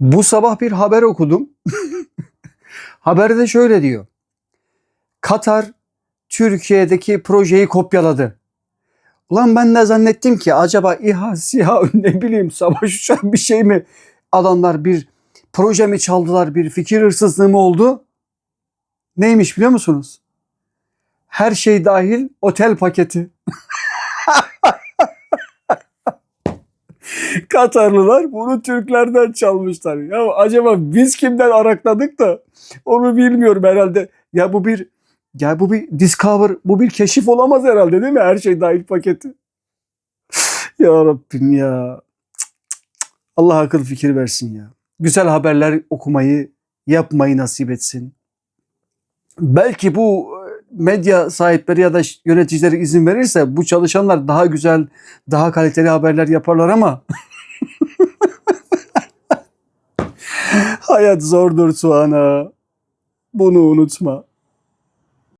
Bu sabah bir haber okudum. Haberde şöyle diyor. Katar Türkiye'deki projeyi kopyaladı. Ulan ben de zannettim ki acaba İHA, SİHA ne bileyim savaş uçağı bir şey mi? Adamlar bir proje mi çaldılar, bir fikir hırsızlığı mı oldu? Neymiş biliyor musunuz? Her şey dahil otel paketi. Katarlılar bunu Türklerden çalmışlar. Ya acaba biz kimden arakladık da onu bilmiyorum herhalde. Ya bu bir ya bu bir discover, bu bir keşif olamaz herhalde değil mi? Her şey dahil paketi. ya Rabbim ya. Allah akıl fikir versin ya. Güzel haberler okumayı, yapmayı nasip etsin. Belki bu e, medya sahipleri ya da yöneticileri izin verirse bu çalışanlar daha güzel, daha kaliteli haberler yaparlar ama hayat zordur Suana. Bunu unutma.